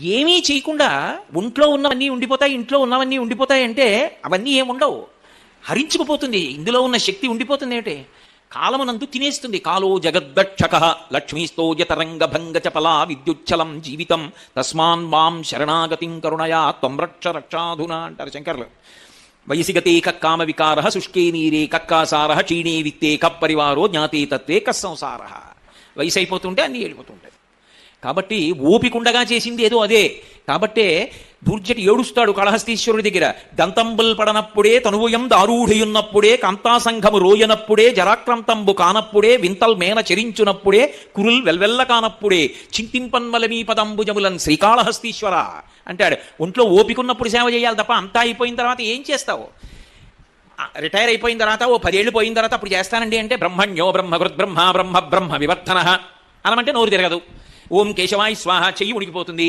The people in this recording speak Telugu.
ఏమీ చేయకుండా ఒంట్లో ఉన్నవన్నీ ఉండిపోతాయి ఇంట్లో ఉన్నవన్నీ ఉండిపోతాయి అంటే అవన్నీ ఏముండవు. హరించుకుపోతుంది. ఇందులో ఉన్న శక్తి ఉండిపోతుంది ఏమిటి? కాలమునందు తినేస్తుంది. కాలో జగద్దక్షక లక్ష్మీస్తోజతరంగ భంగ చపల విద్యుచ్చలం జీవితం. తస్మాన్ మాం శరణాగతిం కరుణయా త్వం రక్ష రక్షాధునా అంటారు శంకర్లు. వయసిగతే కక్కామ వికార శుష్కే నీరే కక్కాసార క్షీణే విత్తే కప్పరివారో జ్ఞాతే తత్వే కస్సంసార. వయసు అయిపోతుంటే అన్నీ వెళ్ళిపోతుంటాయి. కాబట్టి ఓపికుండగా చేసింది ఏదో అదే. కాబట్టే దుర్జటి ఏడుస్తాడు కళహస్తీశ్వరుడి దగ్గర. దంతంబుల్ పడనప్పుడే తనువుయం దారూఢియున్నప్పుడే కాంతాసంఘము రోయనప్పుడే జరాక్రంతంబు కానప్పుడే వింతల్ మేన చెరించునప్పుడే కురుల్ వెల్వెల్ల కానప్పుడే చింతింపన్మలమీ పదంబుజములన్ శ్రీకాళహస్తీశ్వర అంటాడు. ఒంట్లో ఓపికన్నప్పుడు సేవ చేయాలి తప్ప అంతా అయిపోయిన తర్వాత ఏం చేస్తావు? రిటైర్ అయిపోయిన తర్వాత ఓ పదేళ్ళు పోయిన తర్వాత అప్పుడు చేస్తానండి అంటే బ్రహ్మణ్యో బ్రహ్మకృత్ బ్రహ్మ బ్రహ్మ బ్రహ్మ వివర్ధన అనమంటే నోరు తిరగదు. ఓం కేశవాయ స్వాహ చెయ్యి ఉడికిపోతుంది